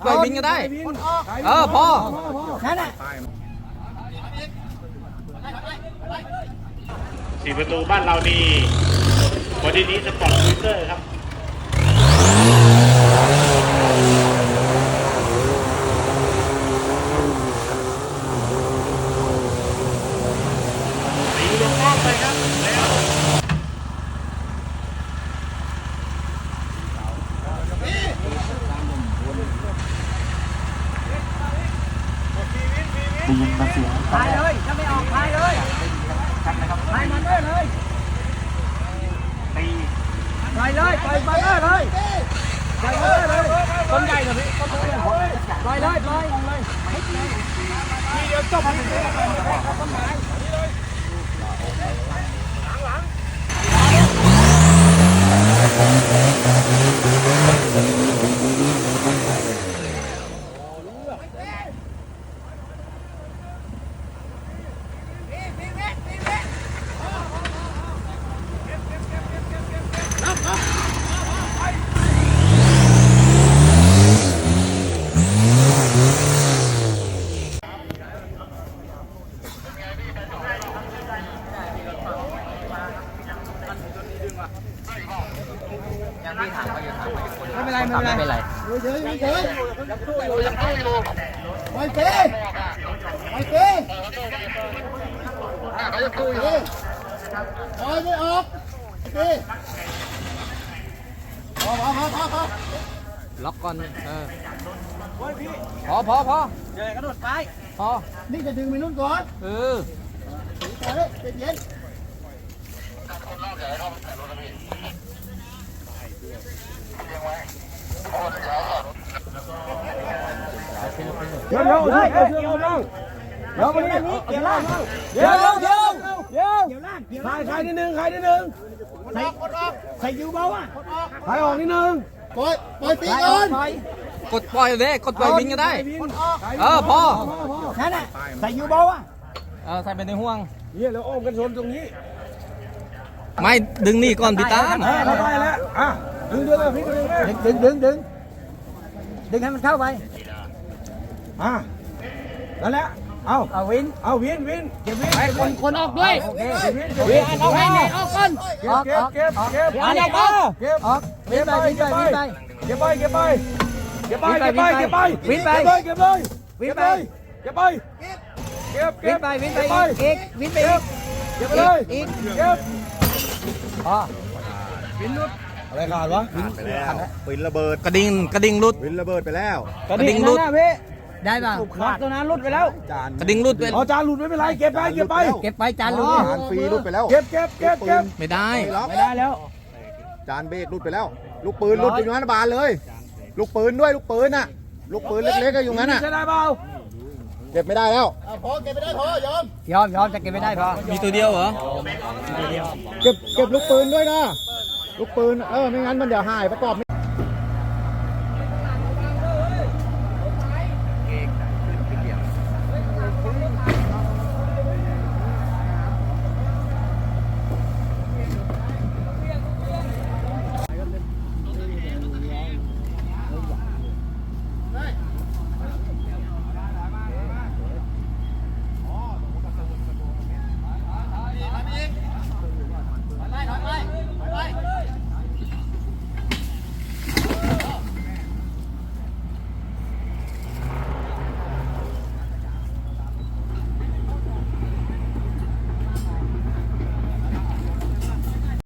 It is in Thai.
ดปล่อยวิ่งก็ได้ เออพอนั่นแหละสี่ประตูบ้านเรานี่วันนี้สปอร์ตทวิตเตอร์ครับ ตีลงรอบไปครับ แล้ว พายเลยถ้าไม่ออกพายเลยพายมันด้วยเลยตีปล่อยเลยปล่อยปล่อยเลยปล่อยเลยเลยต้นใหญ่เลยพี่ต้นใหญ่ปล่อยเลยปล่อยเลย ไม่เป็นไรไม่เป็นไรเฉยเฉยปล่อยเตะปล่อยเตะเขาจะคุยเลยปล่อยไม่ออกเตะพอพอพอพอพอล็อกก่อนเออพอพอพอเดี๋ยวกระโดดไปพอนี่จะดึงไปนู่นก่อนเออปล่อยเยเป็นเย็นเดี๋ยวเดี๋ยวเดี๋ยวเดี๋ยว เดี๋ยวเดี๋ยวเดี๋ยวมานี่เกี่ยวล่างเดี๋ยวเดี๋ยวเดี๋ยวเดี๋ยวเกี่ยวล่างเกี่ยวใครล่างใครนิดนึงใครนิดนึงใส่ใส่ยูเบาอะใครออกนิดนึงปล่อยปล่อยตีก่อนกดปล่อยเลยกดปล่อยวิ่งก็ได้เออพอนั่นแหละใส่ยูเบาอะเออใส่ไปในห่วงเนี่ยแล้วอ้อมกันชนตรงนี้ไม่ดึงนี่ก่อนพี่ตามเออเข้าไปแล้วอะดึงดึงดึงดึงดึงดึงดึงให้มันเข้าไป อะนั่นแหละเอาเอาวิน เอาวินวินเก็บวินไปคนคนออกด้วยโอเคเก็บวินเก็บวินเอาให้เนี่ยออกก่อนเก็บเก็บเก็บเก็บอันนี้ออกเก็บออกวินไปวินไปวินไปเก็บไปเก็บไปเก็บไปเก็บไปเก็บไปวินไปเก็บเลยวินไปเก็บไปเก็บเก็วิบนไปวินไปเก็บไปอีกวินไปอีกเก็บไปเลยอีกเก็บพออะไรขาดวะไปแล้วปืนระเบิดกระดิ่งกระดิ่งหลุดปืนระเบิดไปแล้วกระดิ่งหลุด ได้ป่ะขาดตัวนั้นรุดไปแล้ว จานกระดิ่งหลุดไปอ๋อจานหลุดไม่เป็นไรเก็บไปเก็บไป เก็บไปจานลูกจานฟรีรุดไปแล้ว เก็บเก็บเก็บเก็บไม่ได้ไม่ล็อกไม่ได้แล้ว จานเบรกรุดไปแล้ว ลูกปืนรุดอยู่งั้นบานเลย ลูกปืนด้วยลูกปืนน่ะ ลูกปืนเล็กๆก็อยู่งั้นน่ะใช่ได้เปล่าเก็บไม่ได้แล้วยอมยอมจะเก็บไม่ได้พอมีตัวเดียวเหรอเก็บเก็บลูกปืนด้วยนะลูกปืนเออไม่งั้นมันเดี๋ยวหายประกอบไม่